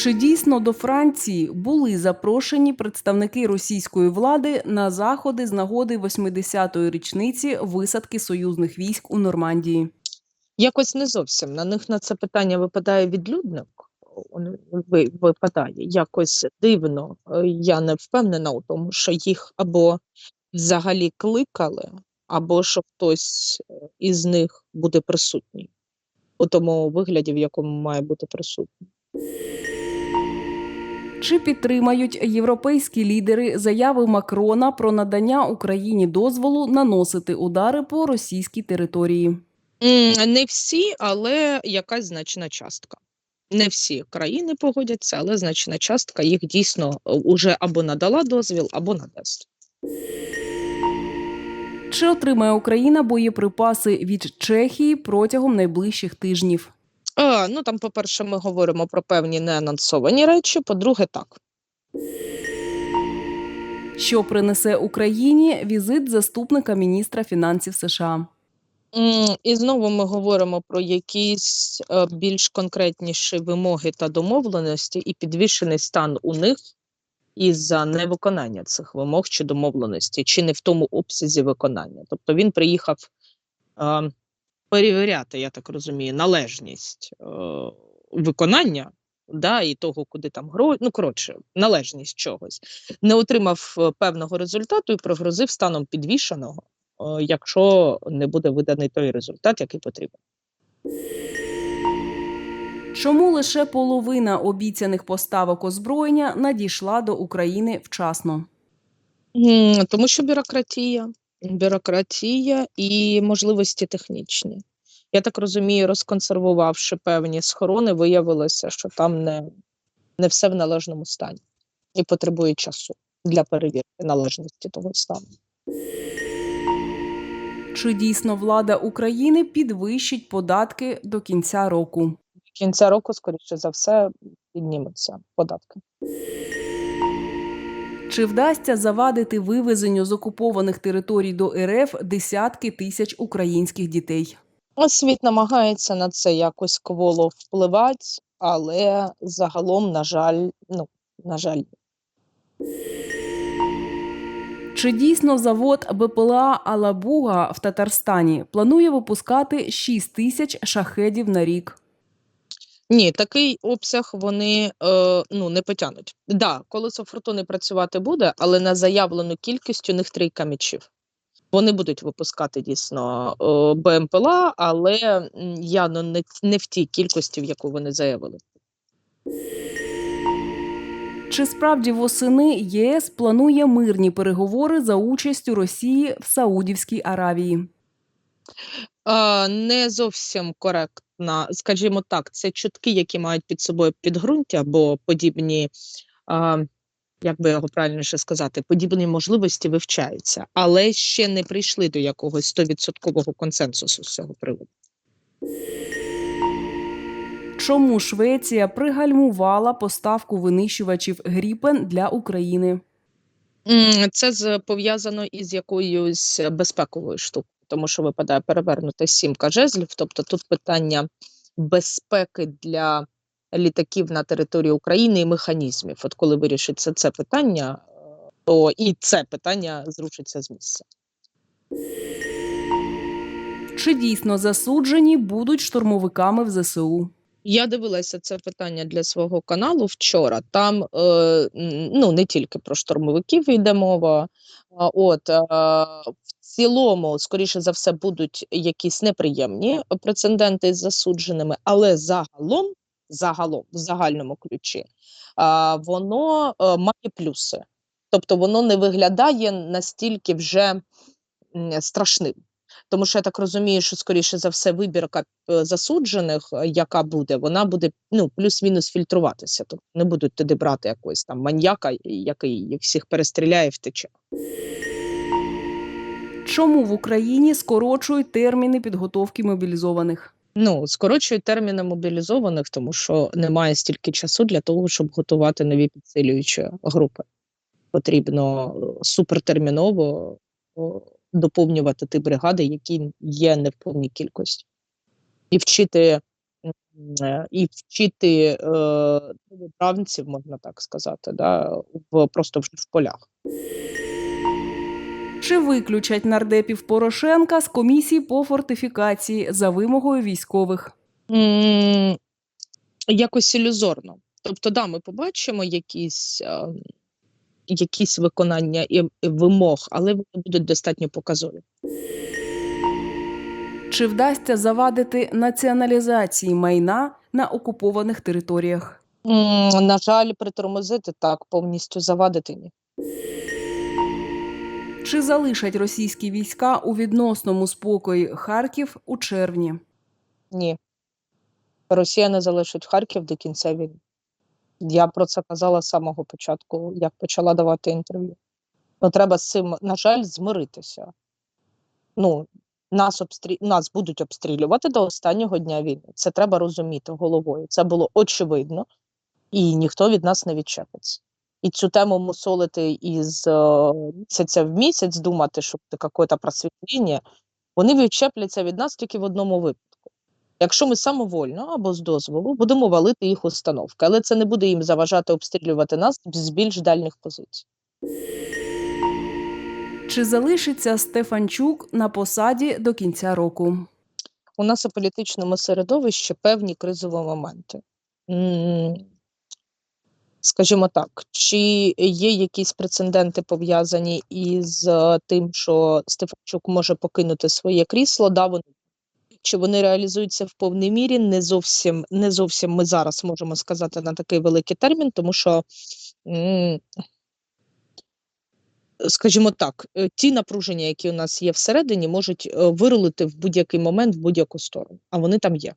Чи дійсно до Франції були запрошені представники російської влади на заходи з нагоди 80-ї річниці висадки союзних військ у Нормандії? Якось не зовсім. На них на це питання випадає відлюдник. ви- Випадає якось дивно. Я не впевнена у тому, що їх або взагалі кликали, або що хтось із них буде присутній у тому вигляді, в якому має бути присутній. Чи підтримають європейські лідери заяви Макрона про надання Україні дозволу наносити удари по російській території? Не всі, але якась значна частка. Не всі країни погодяться, але значна частка їх дійсно е, уже або надала дозвіл, або надасть. Чи отримає Україна боєприпаси від Чехії протягом найближчих тижнів? А, ну там, по-перше, ми говоримо про певні неанонсовані речі. По-друге, так. Що принесе Україні візит заступника міністра фінансів США? І знову ми говоримо про якісь е, більш конкретніші вимоги та домовленості, і підвішений стан у них із-за невиконання цих вимог чи домовленості, чи не в тому обсязі виконання. Тобто він приїхав е, перевіряти, я так розумію, належність е, виконання. Да, і того, куди там гроші, ну коротше, належність чогось, не отримав е, певного результату і прогрозив станом підвішеного, е, якщо не буде виданий той результат, який потрібен. Чому лише половина обіцяних поставок озброєння надійшла до України вчасно? Тому що бюрократія, бюрократія і можливості технічні. Я так розумію, розконсервувавши певні схорони, виявилося, що там не, не все в належному стані і потребує часу для перевірки належності того стану. Чи дійсно влада України підвищить податки до кінця року? До кінця року, скоріше за все, піднімуться податки. Чи вдасться завадити вивезенню з окупованих територій до РФ десятки тисяч українських дітей? Світ намагається на це якось кволо впливати, але загалом, на жаль, ну, на жаль, Чи дійсно завод БПЛА Алабуга в Татарстані планує випускати 6 тисяч шахедів на рік? Ні, такий обсяг вони е, ну, не потягнуть. Да, колесо фортуни працювати буде, але на заявлену кількість у них трійка мічів. Вони будуть випускати дійсно е, БМПЛА, але явно не, не в тій кількості, в яку вони заявили. Чи справді восени ЄС планує мирні переговори за участю Росії в Саудівській Аравії? Е, не зовсім коректна, скажімо так, це чутки, які мають під собою підґрунтя, бо подібні, е, як би його правильніше сказати, подібні можливості вивчаються, але ще не прийшли до якогось стовідсоткового консенсусу з цього приводу. Чому Швеція пригальмувала поставку винищувачів Гріпен для України? Це пов'язано із якоюсь безпековою штукою, тому що випадає перевернута сімка жезлів. Тобто тут питання безпеки для літаків на території України і механізмів. От коли вирішиться це питання, то і це питання зрушиться з місця. Чи дійсно засуджені будуть штурмовиками в ЗСУ? Я дивилася це питання для свого каналу вчора. Там е, ну не тільки про штурмовиків йде мова. От е, в цілому, скоріше за все, будуть якісь неприємні прецеденти з засудженими, але загалом, загалом, в загальному ключі, воно е, має плюси. Тобто воно не виглядає настільки вже страшним. Тому що я так розумію, що скоріше за все вибірка е, засуджених, е, яка буде, вона буде ну плюс-мінус фільтруватися. Тобто не будуть туди брати якогось там маньяка, який їх всіх перестріляє і втече. Чому в Україні скорочують терміни підготовки мобілізованих? Ну скорочують терміни мобілізованих, тому що немає стільки часу для того, щоб готувати нові підсилюючі групи. Потрібно е, супертерміново доповнювати ті бригади, які є не в повній кількості, і вчити е, і вчити е, новобранців, можна так сказати, да, в, просто в полях. Чи виключать нардепів Порошенка з комісії по фортифікації за вимогою військових? М, Якось ілюзорно. Тобто, да, ми побачимо якісь, е, якісь виконання і, і вимог, але вони будуть достатньо показові. Чи вдасться завадити націоналізації майна на окупованих територіях? М, На жаль, притормозити так, повністю завадити ні. Чи залишать російські війська у відносному спокої Харків у червні? Ні. Росія не залишить Харків до кінця війни. Я про це казала з самого початку, як почала давати інтерв'ю. Ну, треба з цим, на жаль, змиритися. Ну, нас, обстрі... нас будуть обстрілювати до останнього дня війни. Це треба розуміти головою. Це було очевидно, і ніхто від нас не відчепиться. І цю тему мусолити із е, місяця в місяць, думати, що це якесь просвітлення, вони відчепляться від нас тільки в одному випадку. Якщо ми самовольно або з дозволу будемо валити їх установки, але це не буде їм заважати обстрілювати нас з більш дальних позицій. Чи залишиться Стефанчук на посаді до кінця року? У нас у політичному середовищі певні кризові моменти. Скажімо так, чи є якісь прецеденти пов'язані із е, тим, що Стефанчук може покинути своє крісло? Да, вони чи вони реалізуються в повній мірі? Не зовсім не зовсім ми зараз можемо сказати на такий великий термін, тому що, скажімо так, е, ті напруження, які у нас є всередині, можуть е, вирулити в будь-який момент в будь-яку сторону, а вони там є.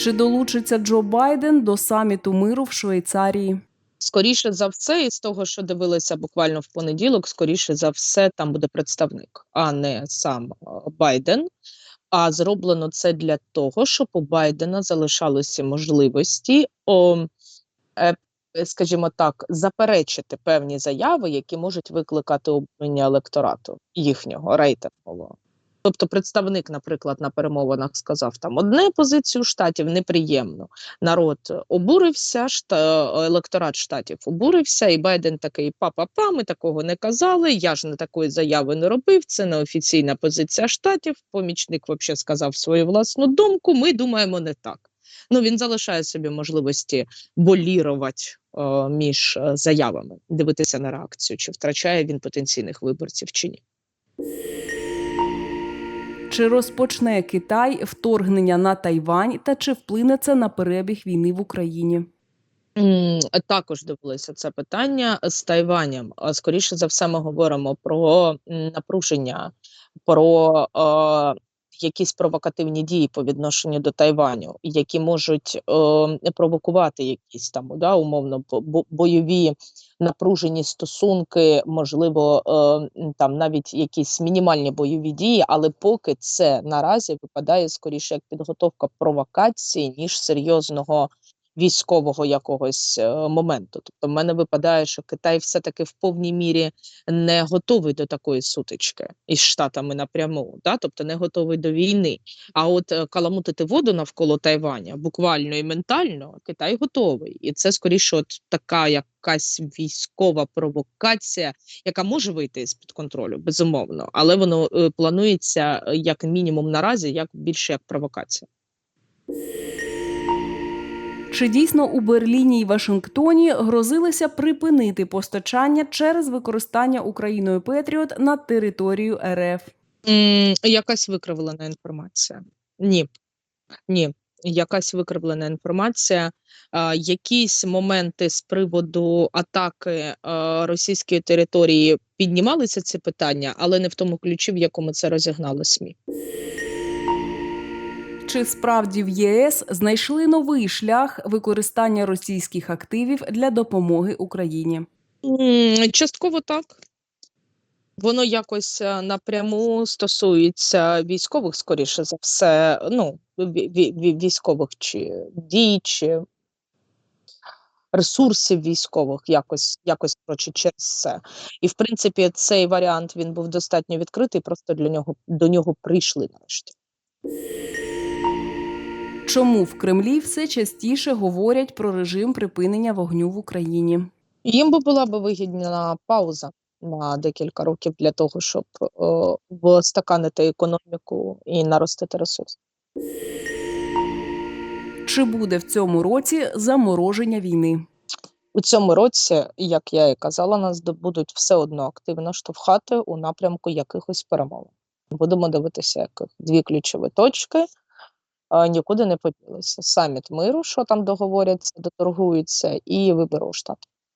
Чи долучиться Джо Байден до саміту миру в Швейцарії? Скоріше за все, із того, що дивилися буквально в понеділок, скоріше за все, там буде представник, а не сам е, Байден. А зроблено це для того, щоб у Байдена залишалися можливості, о, е, скажімо так, заперечити певні заяви, які можуть викликати обурення електорату їхнього рейтингового. Тобто, представник, наприклад, на перемовинах сказав там одне позицію штатів неприємно. Народ обурився, шта, електорат штатів обурився, і Байден такий па-па-па, ми такого не казали. Я ж не такої заяви не робив. Це не офіційна позиція штатів. Помічник взагалі сказав свою власну думку. Ми думаємо не так. Ну він залишає собі можливості болірувати е, між е, заявами, дивитися на реакцію, чи втрачає він потенційних виборців чи ні. Чи розпочне Китай вторгнення на Тайвань та чи вплине це на перебіг війни в Україні? Також дивилися це питання з Тайванем. Скоріше за все, ми говоримо про напруження, про якісь провокативні дії по відношенню до Тайваню, які можуть е, провокувати якісь там да, умовно бо- бо- бойові напружені стосунки, можливо, е, там навіть якісь мінімальні бойові дії, але поки це наразі випадає скоріше як підготовка провокації, ніж серйозного військового якогось е, моменту. Тобто, в мене випадає, що Китай все-таки в повній мірі не готовий до такої сутички із Штатами напряму, да? тобто не готовий до війни. А от е, каламутити воду навколо Тайваня буквально і ментально Китай готовий. І це скоріше, от така якась військова провокація, яка може вийти з під контролю, безумовно, але воно е, планується як мінімум наразі, як більше як провокація. Чи дійсно у Берліні і Вашингтоні грозилися припинити постачання через використання Україною Петріот на територію РФ? М, якась викривлена інформація. Ні, ні, якась викривлена інформація. А, якісь моменти з приводу атаки а, російської території піднімалися ці питання, але не в тому ключі, в якому це розігнали СМІ. Чи справді в ЄС знайшли новий шлях використання російських активів для допомоги Україні? Частково так. Воно якось е, напряму стосується військових, скоріше за все, ну, ві- ві- ві- військових чи дій, чи ресурсів військових, якось, якось коротше, через це. І в принципі, цей варіант він був достатньо відкритий, просто для нього до нього прийшли нарешті. Чому в Кремлі все частіше говорять про режим припинення вогню в Україні? Їм би була би вигідна пауза на декілька років для того, щоб е, встаканити економіку і наростити ресурс. Чи буде в цьому році замороження війни? У цьому році, як я і казала, нас будуть все одно активно штовхати у напрямку якихось перемовин. Будемо дивитися, яких дві ключові точки нікуди не поділися. Саміт миру, що там договоряться, доторгуються, і вибору у Штатах.